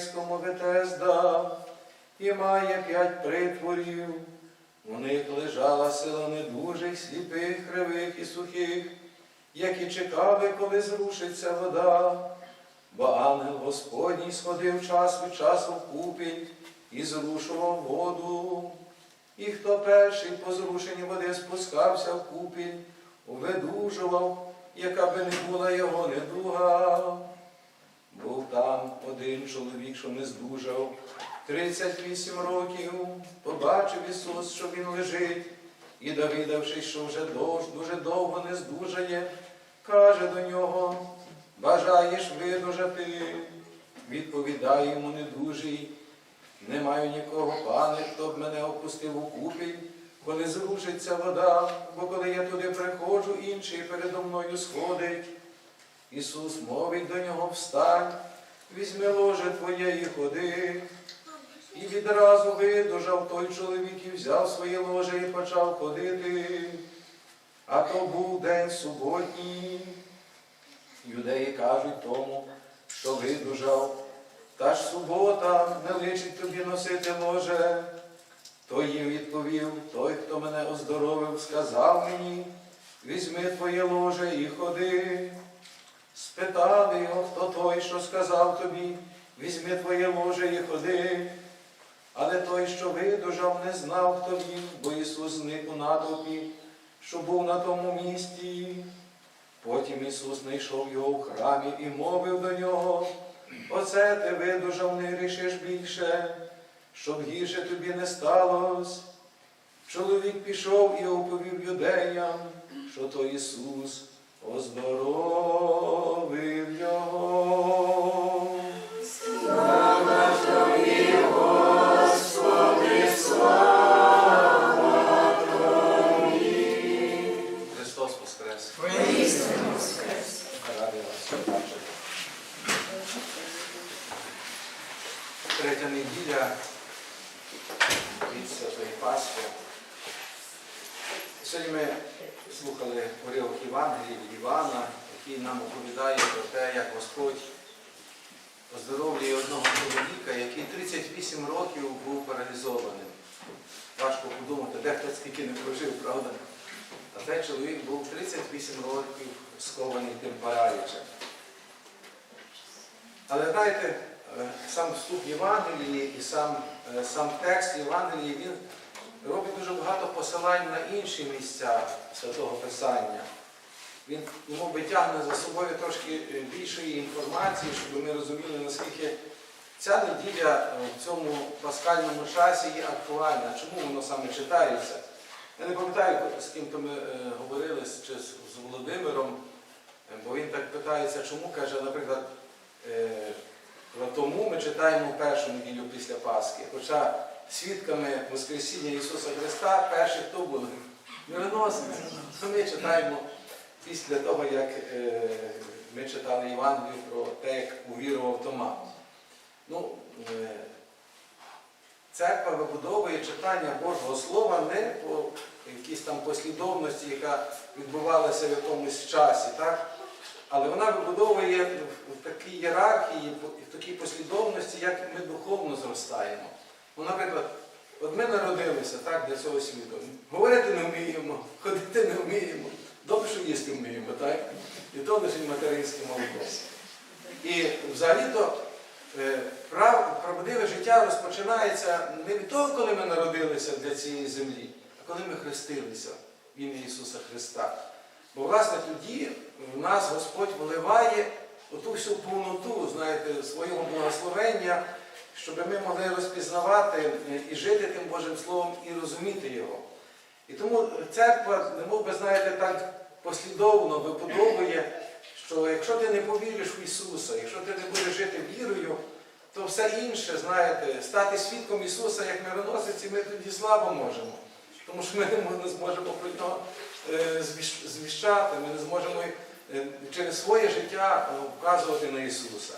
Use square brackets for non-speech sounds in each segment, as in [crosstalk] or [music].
по-єврейському Ветезда, і має п'ять притворів. У них лежала сила недужих, сліпих, кривих і сухих, які чекали, коли зрушиться вода. Бо ангел Господній сходив час від часу в купіль і зрушував воду. І хто перший по зрушенні води спускався в купіль, видужував, яка би не була його недуга. Був там один чоловік, що не здужав, 38 років, побачив Ісус, що він лежить, і довідавшись, що вже дов- дуже довго не здужає, каже до нього, бажаєш видужати? Відповідає йому недужий, не маю нікого, пане, хто б мене опустив у купіль, коли зрушиться вода, бо коли я туди приходжу, інший передо мною сходить. Ісус мовить до нього встань, візьми ложе твоє і ходи. І відразу видужав той чоловік і взяв своє ложе і почав ходити. А то був день суботній. Юдеї кажуть тому, що видужав, та ж субота не личить тобі носити ложе. Той їм відповів, той, хто мене оздоровив, сказав мені, візьми твоє ложе і ходи. Спитали його, хто той, що сказав тобі, візьми твоє ложе і ходи. Але той, що видужав, не знав, хто він, бо Ісус зник у натовпі, що був на тому місці. Потім Ісус знайшов його в храмі і мовив до нього, оце ти видужав, не грішиш більше, щоб гірше тобі не сталося. Чоловік пішов і оповів юдеям, що то Ісус оздоровив його. Христос Воскрес! Радий вас. Третя неділя від Святої Пасхи. Сьогодні ми слухали уривок Євангелії Івана, який нам оповідає про те, як Господь оздоровлює одного чоловіка, який 38 років був паралізованим. Важко подумати, дехто скільки не прожив, правда? А цей чоловік був 38 років скований тим паралічем. Але знаєте, е, сам вступ Євангелії і сам, е, сам текст Євангелії, він робить дуже багато посилань на інші місця Святого Писання. Він мов би, тягне за собою трошки е, більшої інформації, щоб ми розуміли, наскільки ця неділя е, в цьому пасхальному часі є актуальна. Чому воно саме читається? Я не пам'ятаю, з ким то ми е, говорили, чи з Володимиром, бо він так питається, чому каже, наприклад, тому ми читаємо першу неділю після Пасхи. Хоча свідками Воскресіння Ісуса Христа перші хто були? Мироносниці. Ми читаємо після того, як е, ми читали Євангелію про те, як увірував Тома. Ну, е, Церква вибудовує читання Божого Слова не по якійсь там послідовності, яка відбувалася в якомусь часі, так? але вона вибудовує в такій ієрархії, в такій послідовності, як ми духовно зростаємо. Ну, наприклад, от ми народилися так, для цього світу. Говорити не вміємо, [laughs] ходити не вміємо, добре, що їсти вміємо, так? І то лише материнське молоко. І взагалі-то е, правдиве життя розпочинається не від того, коли ми народилися для цієї землі, а коли ми хрестилися в ім'я Ісуса Христа. Бо, власне, тоді в нас Господь вливає оту всю повноту, знаєте, свого благословення, щоб ми могли розпізнавати і жити тим Божим Словом, і розуміти його. І тому церква, немов би, знаєте, так послідовно вибудовує, що якщо ти не повіриш в Ісуса, якщо ти не будеш жити вірою, то все інше, знаєте, стати свідком Ісуса як мироносиці, ми тоді слабо можемо. Тому що ми не зможемо про нього е, звіщати, ми не зможемо е, через своє життя е, вказувати на Ісуса.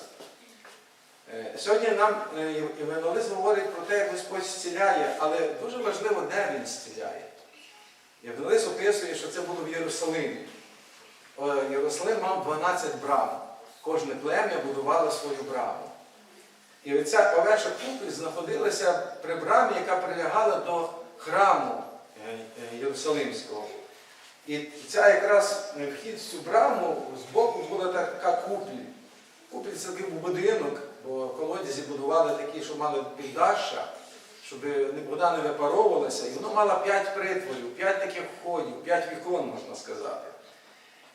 Е, Сьогодні нам е, Євангелист говорить про те, як Господь зціляє, але дуже важливо, де Він зціляє. Євангелист описує, що це було в Єрусалимі. Єрусалим мав 12 брам. кожне плем'я будувало свою браму. І оця овеча купіль знаходилася при брамі, яка прилягала до храму е, е, Єрусалимського. І ця якраз е, вхід в цю браму збоку була така купіль. Купіль це такий будинок, бо колодязі будували такі, що мали піддаща, щоб вода не випаровувалася. І воно мало п'ять притворів, п'ять таких входів, п'ять вікон, можна сказати.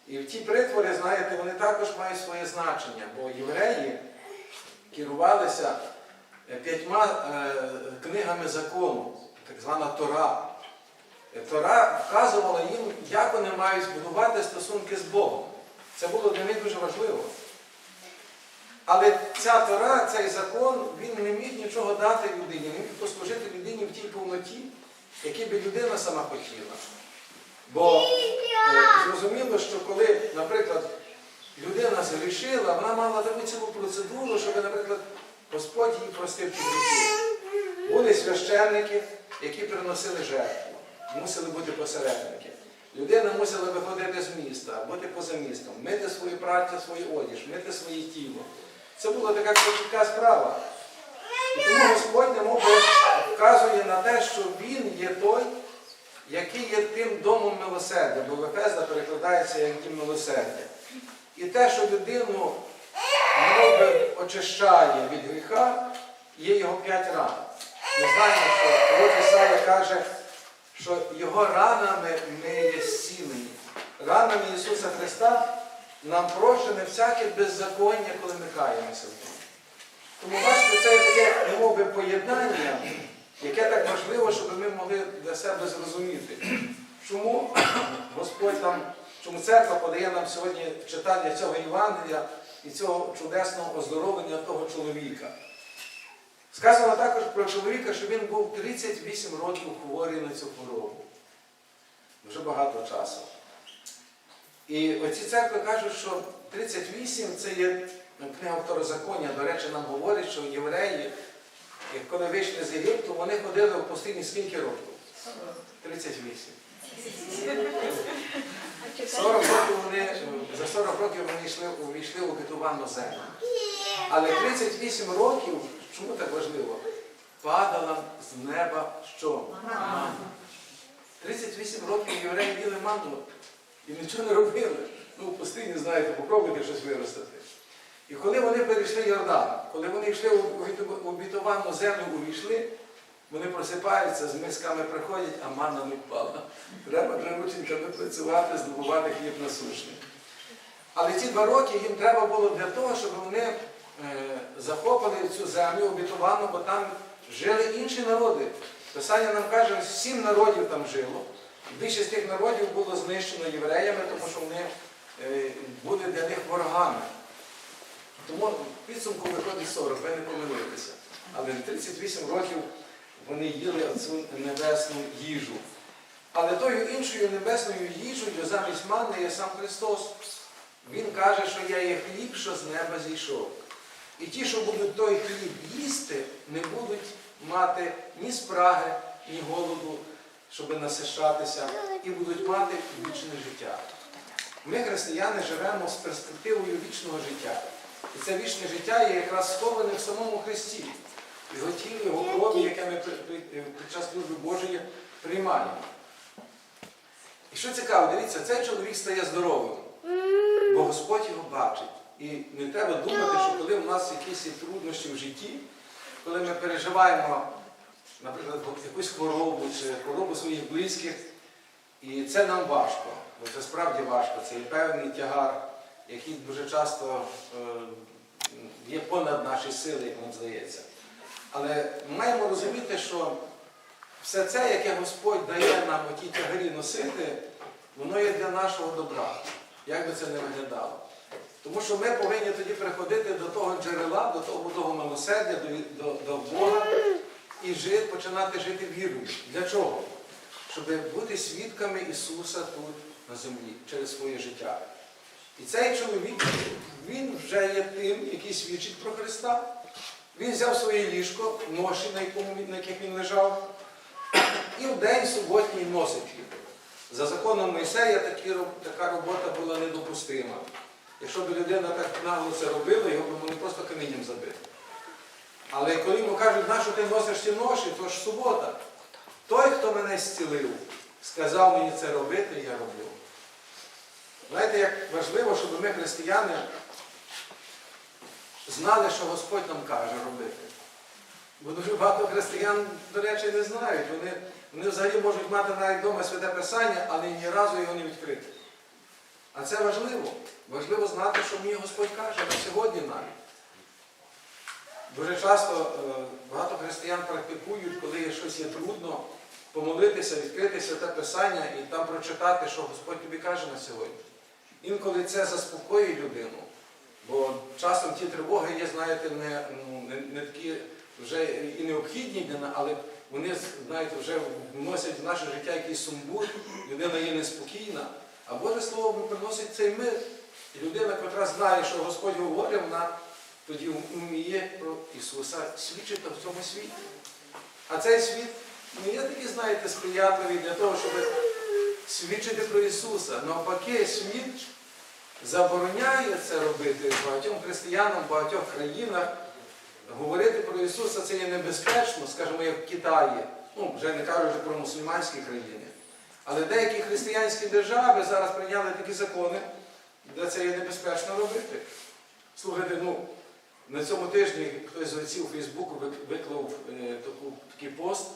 І ті притвори, знаєте, вони також мають своє значення, бо євреї керувалися е, п'ятьма е, книгами закону, так звана Тора. Е, Тора вказувала їм, як вони мають збудувати стосунки з Богом. Це було для них дуже важливо. Але ця Тора, цей закон, він не міг нічого дати людині, не міг послужити людині в тій повноті, якій би людина сама хотіла. Бо е, зрозуміло, що коли, наприклад, людина згрішила, вона мала таку цілу процедуру, щоб, наприклад, Господь їй простив ті гріхи. Були священники, які приносили жертву, мусили бути посередники. Людина мусила виходити з міста, бути поза містом, мити свої праця, свої одіж, мити своє тіло. Це була така клопітка справа. І тому Господь немов вказує на те, що Він є той, який є тим домом милосердя, бо Вефезда перекладається як дім милосердя. І те, що людину немов очищає від гріха, є його п'ять ран. Ми знаємо, що пророк Ісая каже, що його ранами ми є зцілені. Ранами Ісуса Христа нам прощене всяке беззаконня, коли ми каємося. Тому бачите, це таке немов поєднання, яке так важливо, щоб ми могли для себе зрозуміти, чому Господь нам, чому церква подає нам сьогодні читання цього Євангелія і цього чудесного оздоровлення того чоловіка. Сказано також про чоловіка, що він був 38 років хворий на цю хворобу. Дуже багато часу. І оці церкви кажуть, що 38 це є книга второзаконня. До речі, нам говорить, що євреї, як коли вийшли з Єгипту, вони ходили в пустині скільки років? 38. 40 років вони, за 40 років вони йшли, увійшли у обітовану землю. Але 38 років, чому так важливо? Падала з неба що? 38 років євреї їли манну і нічого не робили. Ну, в пустині, знаєте, попробуйте щось виростити. І коли вони перейшли Йордан, коли вони йшли у обітовану землю, увійшли, вони просипаються, з мисками приходять, а манна не впала. Треба рученьками працювати, здобувати хліб насущний. Але ці два роки їм треба було для того, щоб вони е, захопили цю землю обітовану, бо там жили інші народи. Писання нам каже, сім народів там жило. Більшість тих народів було знищено євреями, тому що вони е, були для них ворогами. Тому підсумку виходить 40, ви не помилилися. Але 38 років вони їли цю небесну їжу. Але тою іншою небесною їжею замість манни є сам Христос. Він каже, що я є хліб, що з неба зійшов. І ті, що будуть той хліб їсти, не будуть мати ні спраги, ні голоду, щоб насищатися, і будуть мати вічне життя. Ми, християни, живемо з перспективою вічного життя. І це вічне життя є якраз сховане в самому Христі, його тілі, його крові, яке ми під час служби Божої приймаємо. І що цікаво, дивіться, цей чоловік стає здоровим, бо Господь його бачить. І не треба думати, що коли в нас якісь є труднощі в житті, коли ми переживаємо, наприклад, якусь хворобу чи хворобу своїх близьких, і це нам важко, бо це справді важко, це є певний тягар, який дуже часто е, є понад наші сили, як нам здається. Але ми маємо розуміти, що все це, яке Господь дає нам оті тягарі носити, воно є для нашого добра, як би це не виглядало. Тому що ми повинні тоді приходити до того джерела, до того милосердя, до, до, до Бога і жити, починати жити вірою. Для чого? Щоб бути свідками Ісуса тут на землі через своє життя. І цей чоловік, він вже є тим, який свідчить про Христа. Він взяв своє ліжко, ноші, на, якому, на яких він лежав, і в день суботній носить їх. За законом Мойсея такі така робота була недопустима. Якщо б людина так нагло це робила, його б могли просто камінням забити. Але коли йому кажуть, нащо ти носиш ці ноші, то ж субота. Той, хто мене зцілив, сказав мені це робити, я роблю. Знаєте, як важливо, щоб ми, християни, знали, що Господь нам каже робити. Бо дуже багато християн, до речі, не знають. Вони, вони взагалі можуть мати навіть вдома святе писання, але ні разу його не відкрити. А це важливо. Важливо знати, що мені Господь каже на сьогодні навіть. Дуже часто е, багато християн практикують, коли щось є трудно, помолитися, відкрити святе писання і там прочитати, що Господь тобі каже на сьогодні. Інколи це заспокоює людину, бо часом ті тривоги є, знаєте, не, ну, не, не такі вже і необхідні але вони, знаєте, вже вносять в наше життя якийсь сумбур, людина є неспокійна. А Боже Слово приносить цей мир. І людина, яка знає, що Господь говорить, вона тоді вміє про Ісуса свідчити в цьому світі. А цей світ не є такий, знаєте, сприятливий для того, щоб свідчити про Ісуса. Навпаки, світ забороняє це робити багатьом християнам в багатьох країнах. Говорити про Ісуса це є небезпечно, скажімо, як в Китаї, ну, вже не кажу вже про мусульманські країни. Але деякі християнські держави зараз прийняли такі закони, де це є небезпечно робити. Слухайте, ну, на цьому тижні хтось з отців Фейсбуку виклав е, такий пост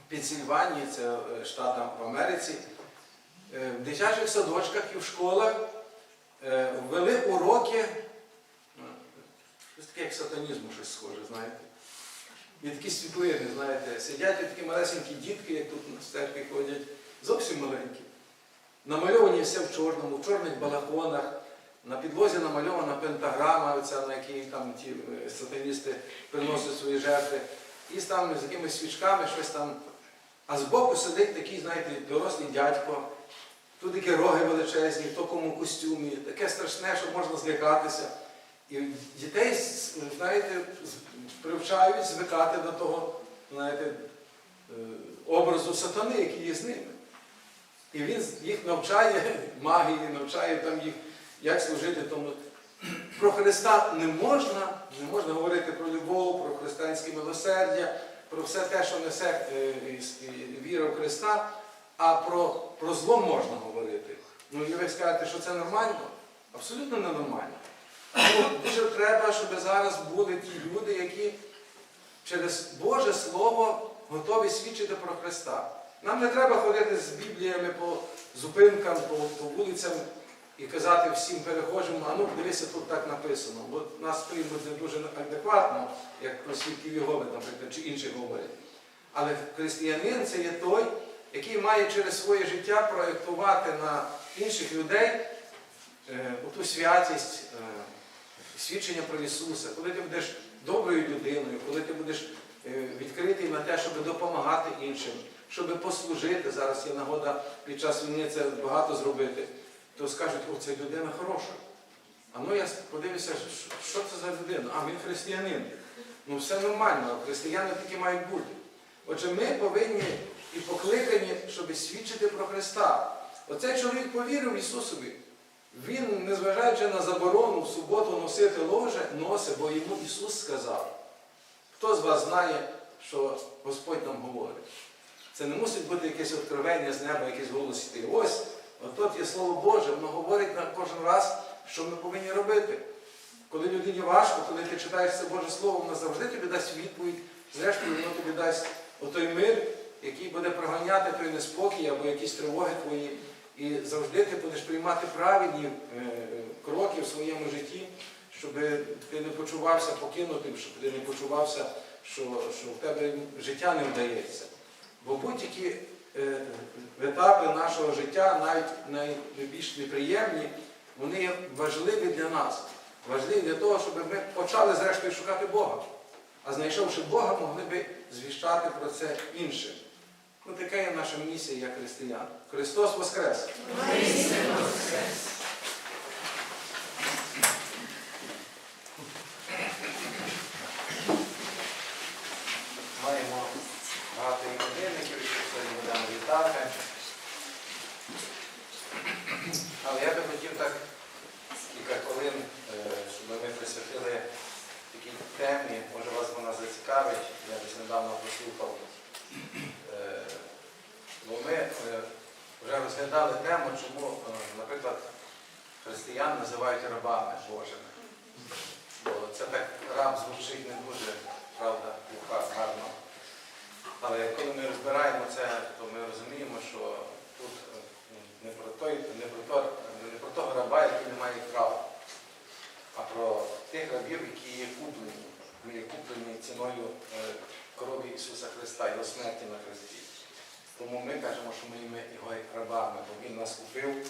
в Пенсільванії, це е, штат в Америці, е, в дитячих садочках і в школах ввели уроки, ну, щось таке як сатанізму, щось схоже, знаєте. І такі світлини, знаєте, сидять такі малесенькі дітки, як тут в церкві ходять, зовсім маленькі. Намальовані все в чорному, в чорних балахонах. На підлозі намальована пентаграма, оця, на якій там ті е, сатаністи приносять свої жертви. І там з якимись свічками щось там. А збоку сидить такий, знаєте, дорослий дядько. Тут такі роги величезні, в такому костюмі, таке страшне, що можна злякатися. І дітей, знаєте, привчають звикати до того, знаєте, е, образу сатани, який є з ними. І він їх навчає [laughs] магії, навчає там їх, як служити тому. Про Христа не можна, не можна говорити про любов, про християнське милосердя, про все те, що несе е, віра в Христа, а про, про зло можна говорити. Ну і ви скажете, що це нормально? Абсолютно ненормально. Ну, дуже треба, щоб зараз були ті люди, які через Боже Слово готові свідчити про Христа. Нам не треба ходити з Бібліями по зупинкам, по, по вулицям і казати всім перехожим, а ну дивися, тут так написано. Бо нас приймуть не дуже адекватно, як про свідків Єгови, наприклад, чи інші говорять. Але християнин це є той, який має через своє життя проєктувати на інших людей е, ту святість, е, свідчення про Ісуса, коли ти будеш доброю людиною, коли ти будеш е, відкритий на те, щоб допомагати іншим, щоб послужити. Зараз є нагода під час війни це багато зробити, то скажуть, о, це людина хороша. А ну я подивлюся, що це за людина? А він християнин. Ну все нормально, християни такі мають бути. Отже, ми повинні і покликані, щоб свідчити про Христа. Оцей чоловік повірив Ісусові. Він, незважаючи на заборону в суботу носити ложе, носить, бо йому Ісус сказав. Хто з вас знає, що Господь нам говорить? Це не мусить бути якесь откровення з неба, якийсь голос іти. Ось, отут є Слово Боже, воно говорить на кожен раз, що ми повинні робити. Коли людині важко, коли ти читаєш це Боже Слово, воно завжди тобі дасть відповідь, зрештою, воно тобі дасть отой мир, який буде проганяти той неспокій або якісь тривоги твої. І завжди ти будеш приймати правильні е, кроки в своєму житті, щоб ти не почувався покинутим, щоб ти не почувався, що, що в тебе життя не вдається. Бо будь-які е, етапи нашого життя, навіть найбільш неприємні, вони важливі для нас. Важливі для того, щоб ми почали зрештою шукати Бога. А знайшовши Бога, могли би звіщати про це іншим. Ну, така є наша місія як християн. Христос Воскрес! Маємо багато іменинників, які сьогодні будемо вітати. Але я би хотів так розглядали тему, чому, е, наприклад, християн називають рабами Божими. Бо це так раб звучить не дуже, правда, гарно. Але коли ми розбираємо це, то ми розуміємо, що тут е, не про той, не про, то, не про того раба, який не має права, а про тих рабів, які є куплені. Ми є куплені ціною е, крові Ісуса Христа, Його смерті на Христі. Тому ми кажемо, що ми є його рабами, бо Він нас купив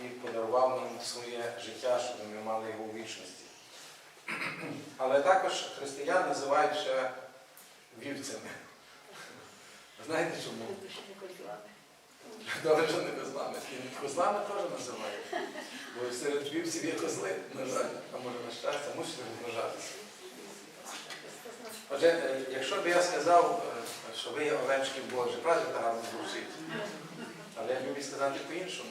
і подарував нам своє життя, щоб ми мали його у вічності. Але також християн називають ще вівцями. Знаєте чому? Добре, що не козлами. Козлами теж називають. Бо серед вівців є козли, на жаль, а може на щастя, мусять розмножатися. Отже, е, якщо б я сказав, е, що ви є овечки Божі, це гарно звучить? Але я люблю сказати по-іншому,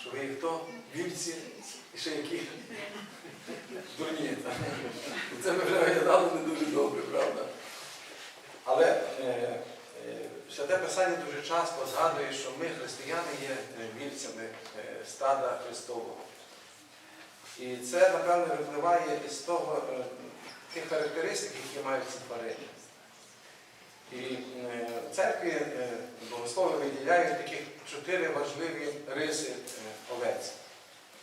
що ви хто? Вівці і ще які дурні. Це ми вже виглядали не дуже добре, правда? Але е, е, Святе Писання дуже часто згадує, що ми, християни, є е, вівцями е, стада Христового. І це, напевно, випливає із того, тих характеристик, які мають ці тварини. І е, церкві е, богослови виділяють таких чотири важливі риси е, овець,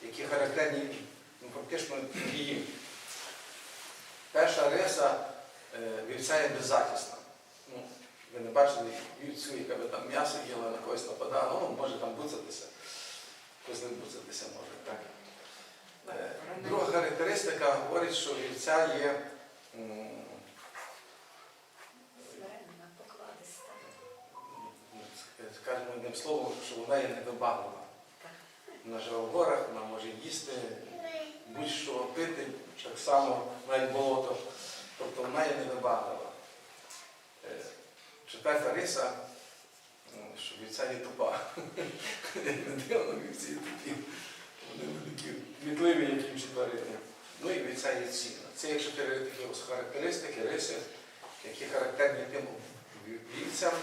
які характерні ну, фактично її. Перша риса вівця є беззахисна. Ну, ви не бачили вівцю, яка би там м'ясо їла, на когось нападала, ну, може там буцатися, козли буцатися може, так. Друга характеристика говорить, що вівця є м, скажімо одним словом, що вона є недобаглива. Вона живе в горах, вона може їсти, будь-що пити, так само навіть болото. Тобто вона є недобаглива. Е, Четверта риса, ну, що вівця є тупа. Не дивно, вівці є тупі. Вони такі кмітливі, як інші тварини. Ну і вівця є цінна. Це є чотири такі характеристики, риси, які характерні тим вівцям,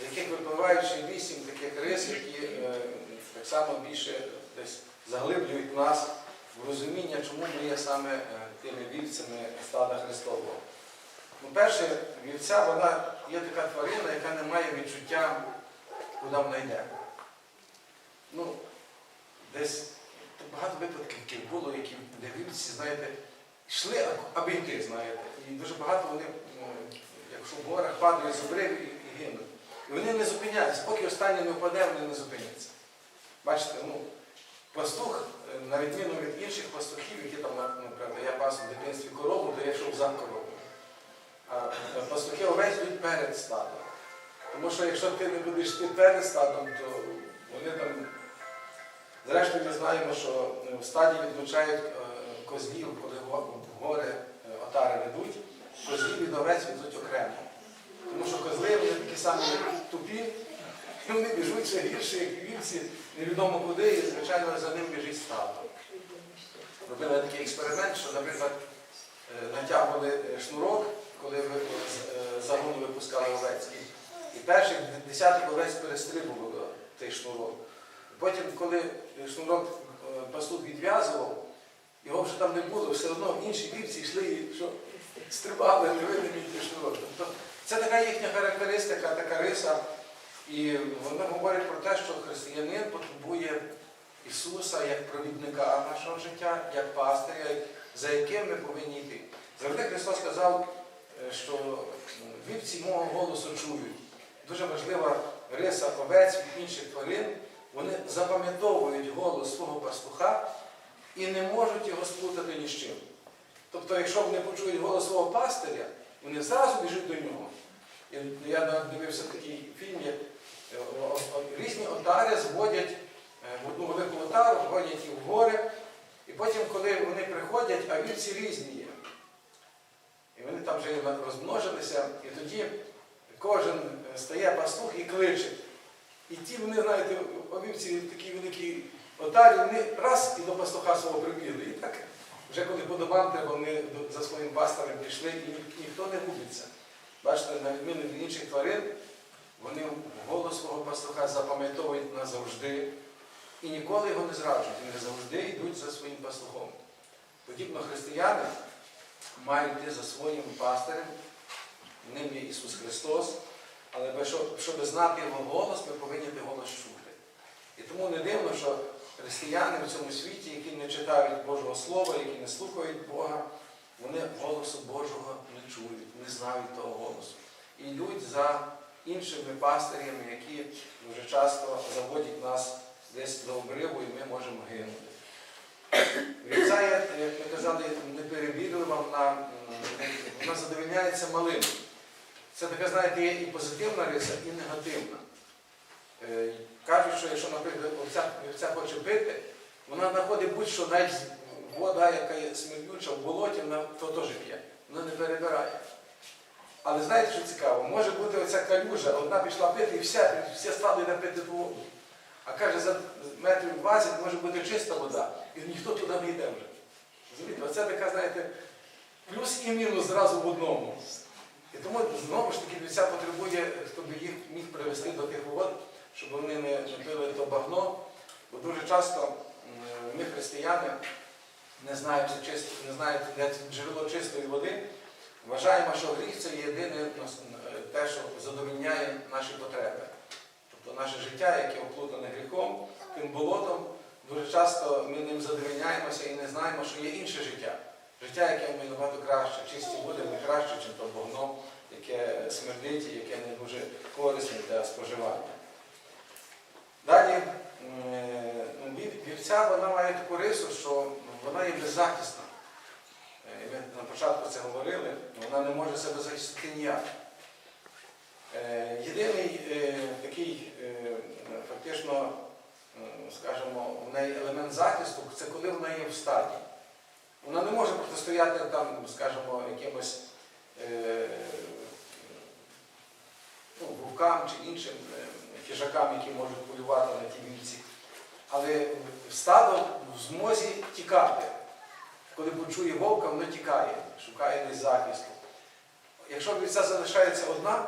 з яких випливають вісім таких рис, які е, так само більше десь заглиблюють нас в розуміння, чому ми є саме е, тими вівцями стада Христового. Ну, перше, вівця, вона є така тварина, яка не має відчуття, куди вона йде. Ну, десь багато випадків було, які, де вівці, знаєте, йшли, аби йти, знаєте. І дуже багато вони, ну, якщо в горах падають з обривів і гинуть. І вони не зупиняються, поки останній не впаде, вони не зупиняться. Бачите, ну, пастух, е, на відміну від інших пастухів, які там, наприклад, я пас в дитинстві корову, то я йшов за коровою. А е, пастухи овець йдуть перед стадом. Тому що якщо ти не будеш йти перед стадом, то вони там. Зрештою, ми знаємо, що е, в стаді відлучають козлів, коли в гори отари ведуть, козлів від овець ведуть окремо. Тому що козли вони такі самі тупі, і вони біжуть ще гірше, як вівці, невідомо куди, і, звичайно, за ним біжить стадо. Робили такий експеримент, що, наприклад, е, натягували е, шнурок, коли е, загону випускали овець. І- перших десяток овець перестрибували цей шнурок. Потім, коли шнурок пастух відв'язував, його вже там не було, все одно інші вівці йшли і що, стрибали, невидимі ті шнурок. Це така їхня характеристика, така риса. І вони говорять про те, що християнин потребує Ісуса як провідника нашого життя, як пастиря, за яким ми повинні йти. Завжди Христос сказав, е, що вівці мого голосу чують. Дуже важлива риса овець від інших тварин. Вони запам'ятовують голос свого пастуха і не можуть його сплутати ні з чим. Тобто, якщо вони почують голос свого пастиря, вони зразу біжуть до нього. І я дивився такий фільм, як е, різні отари зводять е, в одну велику отару, вводять їх в гори, і потім, коли вони приходять, а вівці різні є. І вони там вже розмножилися, і тоді кожен е, стає пастух і кличе. І ті вони, знаєте, овівці такі великі отарі, вони раз і до пастуха свого прибігли. І так, вже коли по домам треба, вони за своїм пастирем пішли, і ніхто не губиться. Бачите, на відміну від інших тварин, вони голос свого пастуха запам'ятовують назавжди. і ніколи його не зраджують. Вони завжди йдуть за своїм пастухом. Подібно християни мають йти за своїм пастирем, ним є Ісус Христос, але щоб, знати Його голос, ми повинні той голос чути. І тому не дивно, що християни в цьому світі, які не читають Божого Слова, які не слухають Бога, вони голосу Божого не чують, не знають того голосу. І йдуть за іншими пастирями, які дуже часто заводять нас десь до обриву, і ми можемо гинути. Є, як ми казали, неперебірлива, вона, м, вона задовільняється малим. Це така, знаєте, є і позитивна риса, і негативна. Е, Кажуть, що якщо, наприклад, овця, хоче пити, вона знаходить будь-що навіть вода, яка є смердюча в болоті, вона то теж п'є. Вона не перебирає. Але знаєте, що цікаво? Може бути оця калюжа, одна пішла пити і вся, всі стали йде пити воду. А каже, за метрів 20 може бути чиста вода, і ніхто туди не йде вже. Розумієте, оце така, знаєте, плюс і мінус зразу в одному. І тому знову ж таки вівця потребує, би їх міг привести до тих вод, щоб вони не, пили то багно. Бо дуже часто ми, християни, не знаючи не знають, де джерело чистої води, вважаємо, що гріх це єдине е, те, що задовільняє наші потреби. Тобто наше життя, яке оплутане гріхом, тим болотом, дуже часто ми ним задовільняємося і не знаємо, що є інше життя. Життя, яке ми набагато краще, чисті води не краще, ніж то вогно, яке смердить і яке не дуже корисне для споживання. Далі ну, вів- вівця вона має таку рису, що вона є беззахисна. Е, Ми на початку це говорили, вона не може себе захистити ніяк. Е, Єдиний е, такий, фактично, скажімо, в неї елемент захисту це коли вона є в стаді. Вона не може протистояти там, скажімо, якимось ну, вовкам чи іншим хижакам, які можуть полювати на ті вівці. Але стадо в змозі тікати. Коли почує вовка, воно тікає, шукає десь захисту. Якщо вівця залишається одна,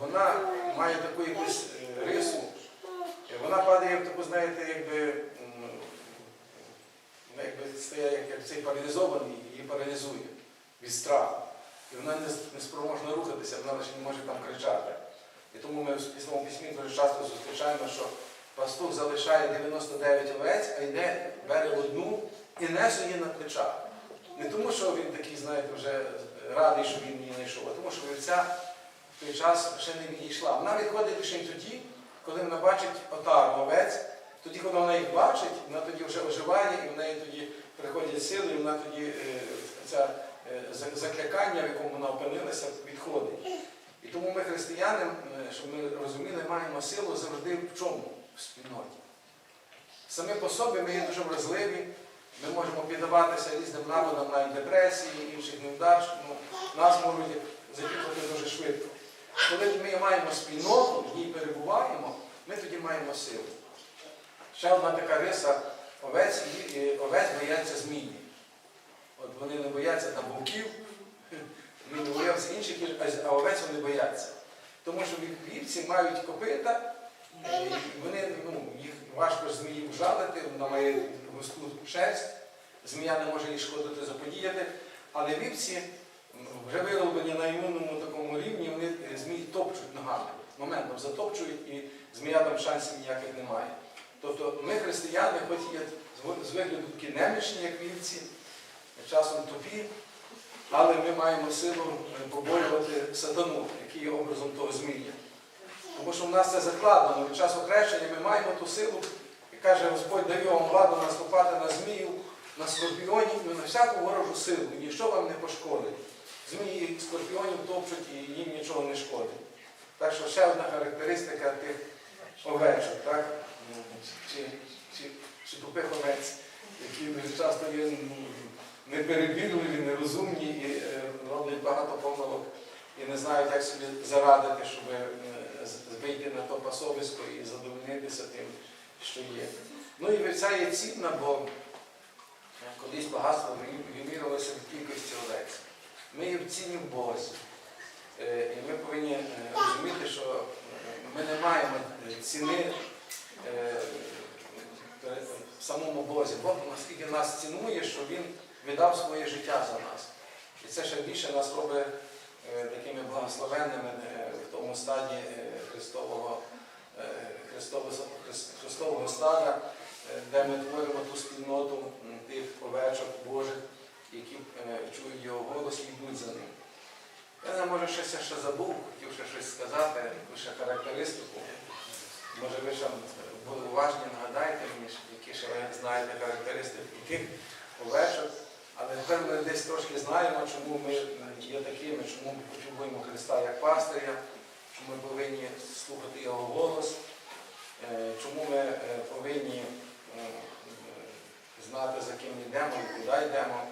вона має таку якусь е, рису, вона падає в таку, знаєте, якби, якби стає як, як цей паралізований, її паралізує від страху. І вона не спроможна рухатися, вона лише не може там кричати. І тому ми в пісному письмі дуже часто зустрічаємо, що пастух залишає 99 овець, а йде, бере одну і несе її на плечах. Не тому, що він такий, знаєте, вже радий, що він її знайшов, а тому, що вівця в той час ще не відійшла. Вона відходить лише тоді, коли вона бачить отару овець, тоді, коли вона їх бачить, вона тоді вже оживає, і в неї тоді приходять сили, і вона тоді е, ця е, закликання, в якому вона опинилася, відходить. І тому ми, християни, е, щоб ми розуміли, маємо силу завжди в чому? В спільноті. Самі по собі ми є дуже вразливі, ми можемо піддаватися різним нападам на депресії, інших невдач, ну, нас можуть закінчити дуже швидко. Коли ми маємо спільноту, в ній перебуваємо, ми тоді маємо силу. Ще одна така риса овець, овець бояться змії. От вони не бояться там вовків, вони не бояться інших, а овець вони бояться. Тому що вівці мають копита, е, вони, ну, їх важко ж змії вжалити, вона має густу шерсть, змія не може їй шкодити, заподіяти. Але вівці вже вироблені на імунному такому рівні, вони е, змії топчуть ногами, моментом затопчують і змія там шансів ніяких немає. Тобто ми, християни, хоч є з вигляду такі немічні, як вівці, часом тупі, але ми маємо силу е, поборювати сатану, який є образом того змія. Тому що в нас це закладено. Від часу хрещення ми маємо ту силу, і каже Господь дає вам владу наступати на змію, на скорпіонів і на всяку ворожу силу, і нічого вам не пошкодить. Змії скорпіонів топчуть і їм нічого не шкодить. Так що ще одна характеристика тих овечок, так? Чи, чи, чи тупих овець, які часто є ну, неперебірливі, нерозумні і е, роблять багато помилок і не знають, як собі зарадити, щоб е, вийти на то пасовисько і задовольнитися тим, що є. Ну і вівця є цінна, бо е, колись багатство вимірювалося від кількості овець. Ми є в ціні в Бозі. І ми повинні розуміти, що ми не маємо ціни в самому Бозі. Бог наскільки нас цінує, що Він віддав своє життя за нас. І це ще більше нас робить е, такими благословенними е, в тому стаді е, Христового, Христового, стада, де ми творимо ту спільноту тих овечок Божих, які чують його голос і йдуть за ним. Я може щось ще забув, хотів ще щось сказати, ще характеристику. Може ви ще були уважні, нагадайте мені, які ще ви знаєте характеристики тих овечок. Але тепер ми десь трошки знаємо, чому ми є такими, чому ми потребуємо Христа як пастиря, чому ми повинні слухати Його голос, е, чому ми е, повинні е, знати, за ким йдемо і куди йдемо,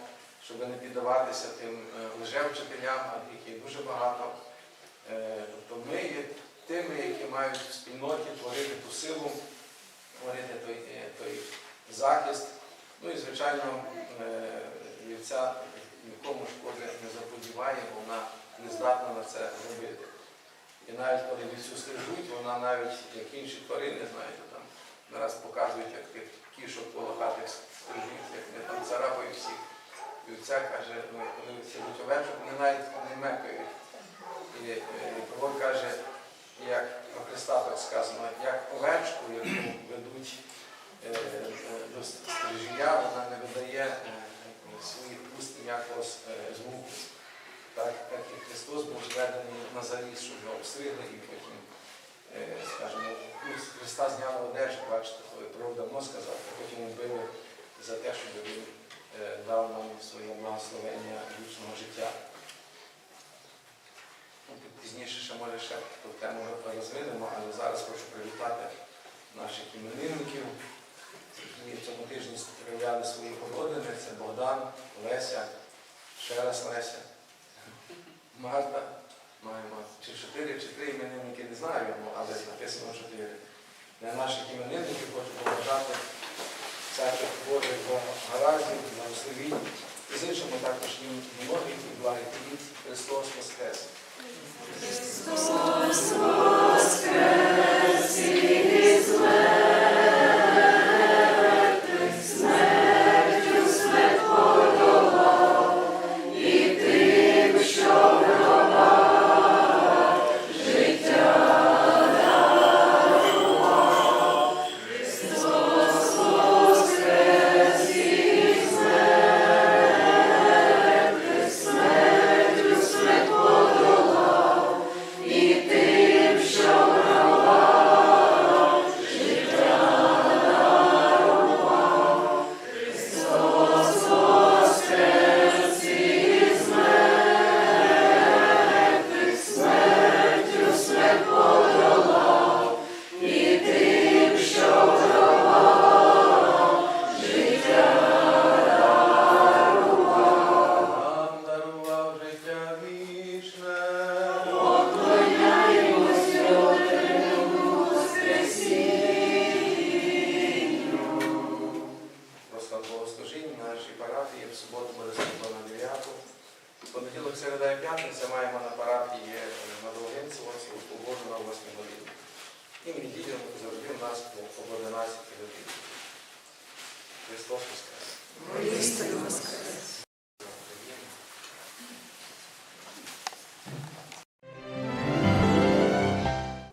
щоб не піддаватися тим лжевчителям, є дуже багато. Тобто ми є тими, які мають в спільноті творити ту силу, творити той, той захист. Ну і, звичайно, вівця нікому шкоди не заподіває, вона не здатна на це робити. І навіть коли вівцю стрижуть, вона навіть, як інші тварини, знаєте, там нараз показують, як тих кішок полохатих стрижуть, як вони там царапають всіх. Вівця каже, ну, коли сидять овечок, вони навіть не мекають. І, е, і пророк каже, як про Христа так сказано, як овечку, яку ведуть е, е, до стрижія, вона не видає е, своїх уст ніякого е, звуку. Так, так і Христос був зведений на завіс, щоб його обстригли і потім, е, скажімо, ну, Христа зняли одежу, бачите, коли пророк давно сказав, а потім вбили за те, щоб він е, дав нам своє благословення вічного життя. Ну, Пізніше ще може ще ту тему розвинемо, але зараз хочу привітати наших іменинників, які в цьому тижні справляли свої погодини. Це Богдан, Леся, ще раз Леся, Марта. Маємо чи чотири, чи три іменинники, не знаю, але написано чотири. Для наших іменинників хочу побажати всяких Божих гараздів, благословінь. І зичимо також їм многих і благих літ Христос Воскрес. Нам